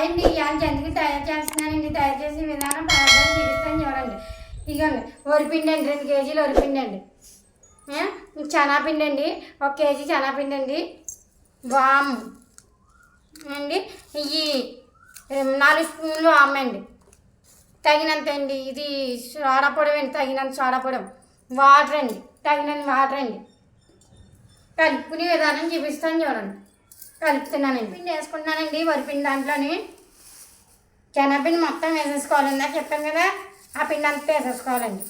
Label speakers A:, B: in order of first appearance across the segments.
A: Hi అండి. ఇవాళ తయారు చేస్తున్నానండి తయారు చేసే విధానం బాగా చూపిస్తాను చూడండి. ఇదిగోండి వరిపిండి అండి. రెండు కేజీలు వరిపిండి అండి. ఆ, అండి. ఒక కేజీ చనాపిండి అండి. వాము. అండి. ఇవి నాలుగు స్పూన్లు వాము తగినంత అండి. ఇది సోడా పొడి అండి. తగినంత సోడా పొడి. వాటర్ అండి. తగినంత వాటర్ అండి. కలుపుకునే విధానం చూపిస్తాను చూడండి. కలుపుతున్నానండి. పిండి వేసుకుంటున్నానండి వరిపిండి దాంట్లోని. శనగపిండి మొత్తం వేసేసుకోవాలి. ఇందాక చెప్పాం కదా ఆ పిండి అంతా వేసేసుకోవాలండి.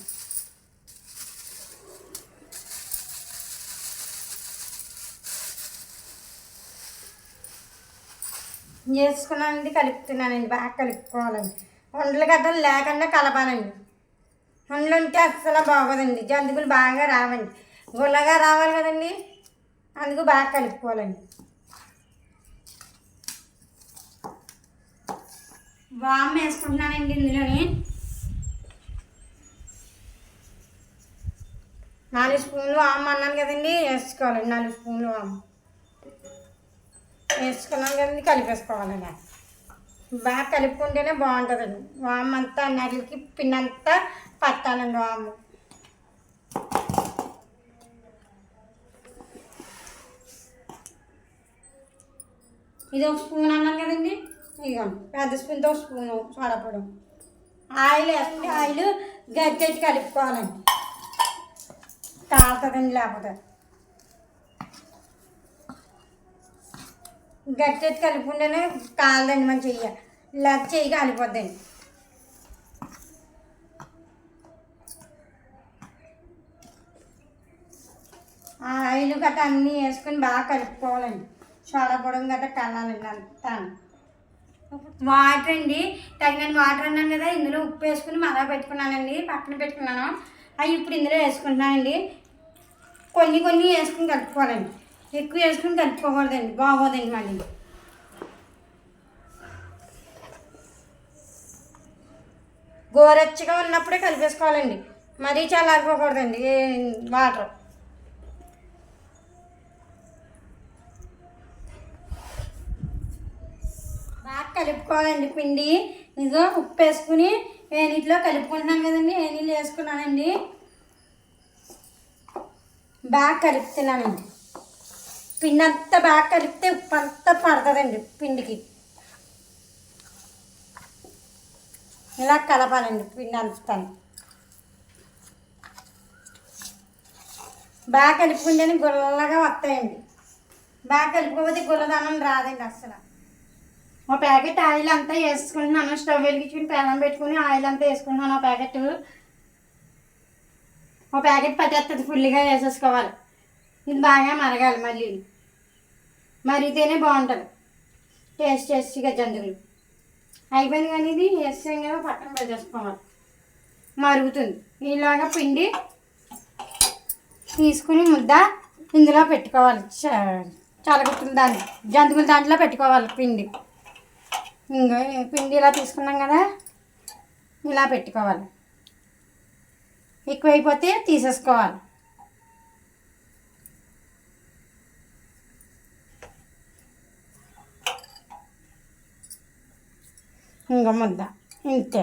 A: వేసుకున్నానండి కలుపుతున్నానండి బాగా కలుపుకోవాలండి. ఉండలు గడ్డలు లేకుండా కలపాలండి. ఉండలు ఉంటే అస్సలు బాగోదండి. జంతుకులు బాగా రావండి. గుల్లగా రావాలి కదండి అందుకు బాగా కలుపుకోవాలండి. వామ్ వేసుకుంటున్నానండి ఇందులోని. నాలుగు స్పూన్లు వామ్ అన్నాను కదండి వేసుకోవాలండి నాలుగు స్పూన్లు వామ్. వేసుకున్నాం కదండి కలిపేసుకోవాలండి బాగా కలుపుకుంటేనే బాగుంటుందండి. వామ్ అంతా నలికి పిన్నంతా అంతా పట్టాలండి వాము. ఇది ఒక స్పూన్ అన్నాను కదండి. ఇదిగోండి పెద్ద స్పూన్తో స్పూను సోడాపొడి ఆయిల్ వేసుకుంటే ఆయిల్ గట్టెట్టి కలుపుకోవాలండి. తాగుతుందండి లేకపోతే. గట్టెట్టి కలుపుకుంటేనే కాలదండి మనం చెయ్య. లేక చెయ్యి కాలిపోద్దండి. ఆయిల్ గట్ట అన్నీ వేసుకొని బాగా కలుపుకోవాలండి. సోడా పొడం గట్ట కలాలండి అంతా. వాటర్ అండి తగినంత వాటర్ అన్నాను కదా ఇందులో ఉప్పు వేసుకుని మరగా పెట్టుకున్నానండి పక్కన పెట్టుకున్నాను. అవి ఇప్పుడు ఇందులో వేసుకుంటున్నానండి. కొన్ని కొన్ని వేసుకుని కలుపుకోవాలండి. ఎక్కువ వేసుకుని కలుపుకోకూడదండి బాగోదండి మళ్ళీ. గోరెచ్చగా ఉన్నప్పుడే కలిపేసుకోవాలండి. మరీ చల్లారిపోకూడదండి వాటర్. కలుపుకోవాలండి పిండి. ఇదిగో ఉప్పు వేసుకుని వేనిట్లో కలుపుకుంటున్నాను కదండి వేనీళ్ళు వేసుకున్నానండి? బాగా కలుపుతున్నానండి. పిండి అంతా బాగా కలిపితే ఉప్పు అంతా పడుతుందండి పిండికి. ఇలా కలపాలండి పిండి అంతాను బాగా కలుపుకుంటేనే గుల్లగా వస్తాయండి. బాగా కలుపుకోకపోతే గుల్లదనం రాదండి అసలు ఒక ప్యాకెట్ ఆయిల్ అంతా వేసుకుంటున్నాను స్టవ్ వెలిగించుకుని పెనం పెట్టుకుని ఆయిల్ అంతా వేసుకుంటున్నాను ఆ ప్యాకెట్. ఒక ప్యాకెట్ పట్టేస్తుంది ఫుల్గా వేసేసుకోవాలి. ఇది బాగా మరగాలి మళ్ళీ. మరిగితేనే బాగుంటుంది. టేస్ట్ టేస్టీగా జంతువులు. అయిపోయింది కానీ ఇది వేస్తాం కదా పక్కన పెట్టేసుకోవాలి. మరుగుతుంది. ఇలాగా పిండి తీసుకుని ముద్ద ఇందులో పెట్టుకోవాలి. చలగొట్టిన దాన్ని. జంతుకుల దాంట్లో పెట్టుకోవాలి పిండి. ఇంకా పిండి ఇలా తీసుకున్నాం కదా ఇలా పెట్టుకోవాలి. ఎక్కువైపోతే తీసేసుకోవాలి. ఇంకా ముద్ద ఇంతే.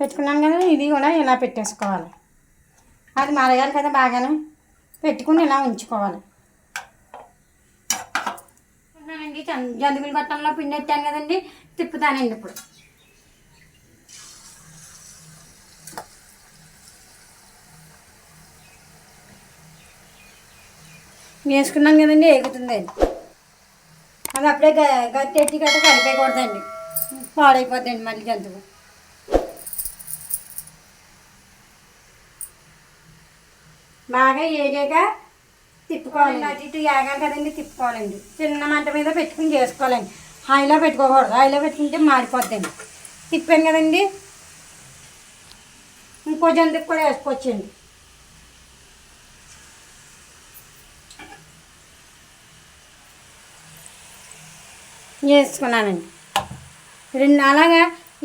A: పెట్టుకున్నాం కదా ఇది కూడా ఇలా పెట్టేసుకోవాలి. అది మరగాలి కదా బాగానే. పెట్టుకుని ఇలా ఉంచుకోవాలి. అండి జంతువుల గొట్టంలో పిండి ఎత్తాను కదండి తిప్పుతానండి ఇప్పుడు. వేసుకున్నాను కదండి ఎగుతుందండి అది. అప్పుడే గ- గట్టి గట్ట కలిపేయకూడదండి. పాడైపోద్దండి మళ్ళీ జంతువు. బాగా ఏగాక తిప్పుకోవాలండి. అటు ఇటు ఏగాలి కదండి తిప్పుకోవాలండి. చిన్న మంట మీద పెట్టుకుని చేసుకోవాలండి. హైలో పెట్టుకోకూడదు. హైలో పెట్టుకుంటే మాడిపోద్దండి. తిప్పాను కదండి. ఇంకో జంతుకు కూడా వేసుకోవచ్చండి. వేసుకున్నానండి. రెండు అలాగా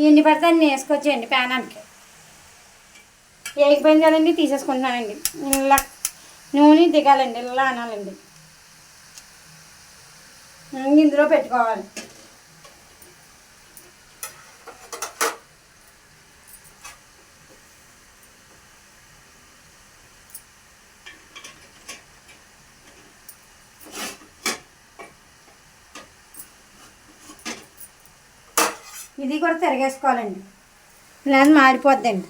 A: ఎన్ని పడితే అన్ని వేసుకోవచ్చండి ప్యానానికి. వేగిపోయింది కదండి తీసేసుకుంటున్నానండి. ఇలా నూనె దిగాలండి ఇలా అనాలండి. ఇందులో పెట్టుకోవాలి. ఇది కూడా తిరగేసుకోవాలండి. లేదా మారిపోద్దండి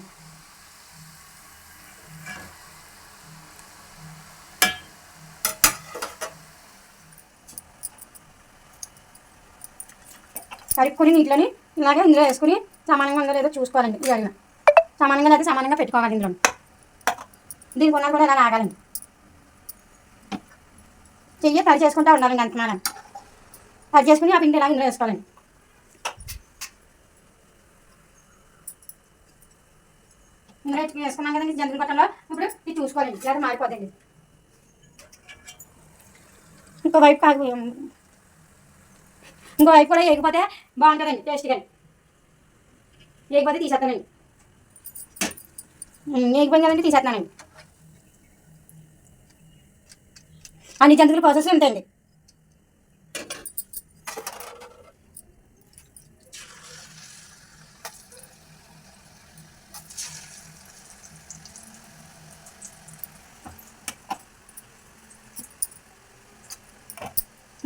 A: కలుపుకొని నీటిలోని ఇలాగే ఇందులో వేసుకుని సమానంగా ఉందో లేదో చూసుకోవాలండి ఈ అడిగిన. సమానంగా అయితే సమానంగా పెట్టుకోవాలి ఇందులో. దీనికి ఉన్నది కూడా ఇలా ఆగాలండి. చెయ్యి పని చేసుకుంటూ ఉండాలండి అంత మేడం పని చేసుకుని ఆ పిండి ఇలా ఇందులో వేసుకోవాలండి. ఇందులో వేసుకున్నాం కదండి జంతువుల పట్టంలో ఇప్పుడు ఇది చూసుకోవాలండి లేదా మారిపోతుంది ఇంకో వైపు కాదు ఇంకో వైపు కూడా ఎగిపోతే బాగుంటుందండి టేస్ట్గా ఎగిపోతే తీసేస్తానండి వేయకపోయింది కదండి తీసేస్తానండి అన్ని జంతువులు ప్రాసెస్ ఉంటాయండి.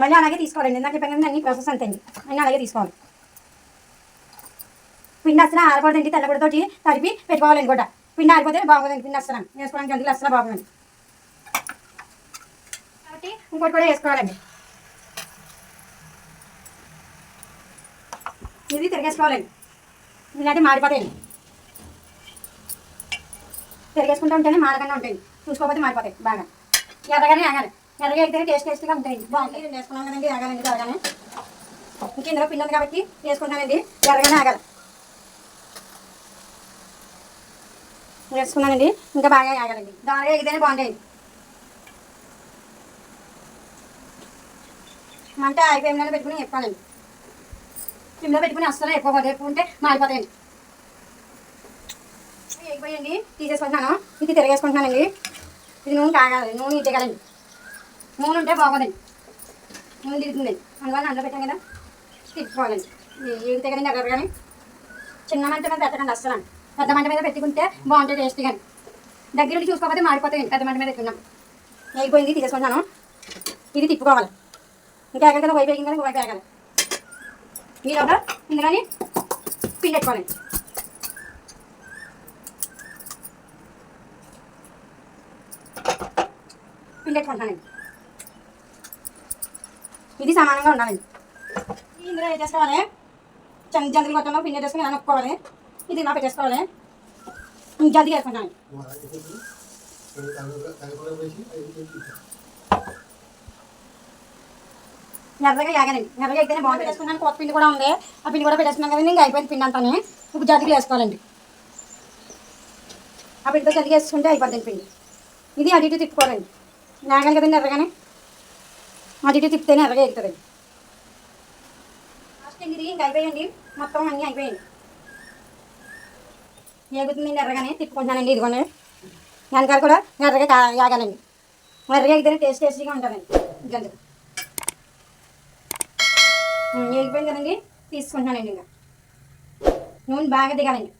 A: మళ్ళీ అలాగే తీసుకోవాలండి. ఇందాక చెప్పాను కదా అన్ని ప్రాసెస్ అంతండి. అన్నీ అలాగే తీసుకోవాలి. పిండి అసలు ఆరకూడదండి తెల్లగొడతోటి తడిపి పెట్టుకోవాలండి కూడా పిండి ఆరిపోతే బాగోదండి పిండి అసలు వేసుకోవడానికి జంతువులు అసలు బాగోదండి కాబట్టి ఇంకోటి కూడా వేసుకోవాలండి. ఇది తిరిగేసుకోవాలండి. ఇలాంటి మాడిపోతాయండి. తిరిగేసుకుంటూ ఉంటేనే మాడకుండా ఉంటాయి. చూసుకోకపోతే మాడిపోతాయి బాగా. ఎర్రగానే ఆగాలి ఎర్రగా అయితే టేస్ట్ టేస్ట్గా ఉంటాయి. బాగుంటాయి. రెండు వేసుకున్నాం కదండి ఆగాలండి త్వరగానే ఇంక ఇందులో పిల్లలు కాబట్టి వేసుకుంటానండి ఎర్రగానే ఆగాలి. వేసుకున్నానండి ఇంకా బాగా ఆగాలండి. దానిగా ఎగితేనే బాగుంటాయి. మంట అయిపోయిన పెట్టుకుని చెప్పాలండి. సిమ్లో పెట్టుకుని అస్సలు ఎక్కువ ఎక్కువ మారిపోతాయండి ఎగిపోయండి తీసేసుకుంటున్నాను. ఇది తిరగేసుకుంటున్నానండి. ఇది నూనె కాగాలి నూనె ఇచ్చేయాలండి నూనె ఉంటే బాగోదండి నూనె తిరుగుతుందండి అందువల్ల అందులో పెట్టాం కదా. తిప్పుకోవాలండి ఏగితే కదండి ఎర్ర కానీ చిన్న మంట మీద పెట్టకండి అస్సలు. పెద్ద మంట మీద పెట్టుకుంటే బాగుంటుంది టేస్ట్ కానీ దగ్గర నుండి చూసుకోకపోతే మాడిపోతాయండి పెద్ద మంట మీద పెట్టుకున్నాం అయిపోయింది తీసుకుంటాను ఇది తిప్పుకోవాలి. ఇంకా ఎగలి కదా వైపు కదా వైపు ఎగాలి మీరు ఒక ఇందులోని పిండి పెట్టుకోవాలండి పిండి పెట్టుకుంటానండి ఇది సమానంగా ఉండాలి. ఇందులో ఏం చేసుకోవాలి చంద జంతులు మొత్తంలో పిండి వేసుకుని ఇలా నొక్కోవాలి ఇది ఇలా పెట్టేసుకోవాలి. జల్దీ వేసుకుంటాను. ఎర్రగా యాగానండి ఎర్రగా అయితేనే బాగుంది. వేసుకున్నాను కొత్త పిండి కూడా ఉంది. ఆ పిండి కూడా పెట్టేసుకున్నాను కదండి. ఇంకా అయిపోయింది పిండి అంతానే. ఇప్పుడు జాతికి వేసుకోవాలండి. ఆ పిండితో చదివేసుకుంటే వేసుకుంటే అయిపోతుంది పిండి. ఇది అటు ఇటు తిప్పుకోవాలండి. నాగాలి కదండి ఎర్రగానే? అటు ఇటు తిప్పితేనే ఎర్రగా ఎగుతుందండి లాస్ట్ ఇది ఇంకా అయిపోయండి మొత్తం అన్నీ అయిపోయాయి ఏగుతుందండి ఎర్రగానే తిప్పుకుంటానండి ఇదిగోనే వెనకాల కూడా ఎర్రగా కా- యాగాలండి. ఎర్రగా ఎగితేనే టేస్ట్ టేస్టీగా ఉంటుందండి. గంజలు ఏగిపోయింది కదండి తీసుకుంటున్నానండి ఇంకా. నూనె బాగా దిగాలండి.